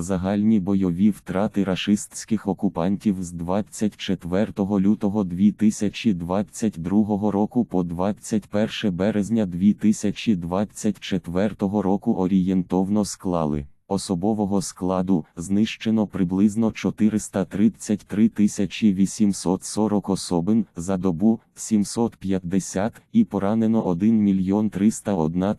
Загальні бойові втрати рашистських окупантів з 24 лютого 2022 року по 21 березня 2024 року орієнтовно склали. Особового складу знищено приблизно 433 840 особин за добу 750 і поранено 1 мільйон 301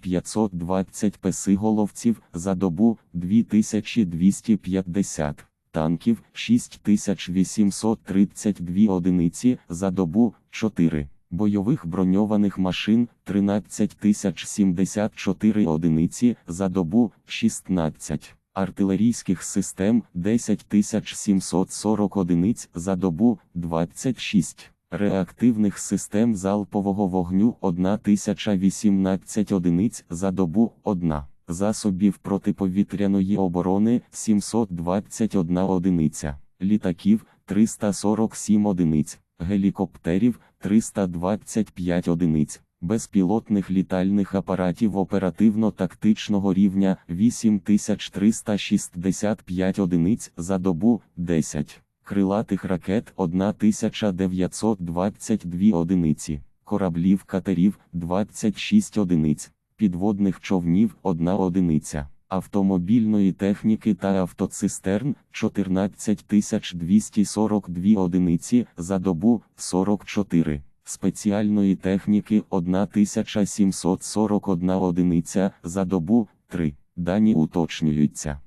520 песиголовців за добу 2250 танків 6832 одиниці за добу 4. Бойових броньованих машин 13074 одиниці за добу 16, артилерійських систем 10740 одиниць за добу 26, реактивних систем залпового вогню 1018 одиниць за добу 1, засобів протиповітряної оборони 721 одиниця, літаків 347 одиниць гелікоптерів 325 одиниць, безпілотних літальних апаратів оперативно-тактичного рівня 8365 одиниць за добу 10, крилатих ракет 1922 одиниці, кораблів катерів 26 одиниць, підводних човнів 1 одиниця автомобільної техніки та автоцистерн 14242 одиниці за добу 44, спеціальної техніки 1741 одиниця за добу 3. Дані уточнюються.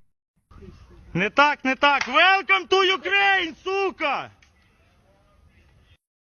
Не так, не так. Welcome to Ukraine,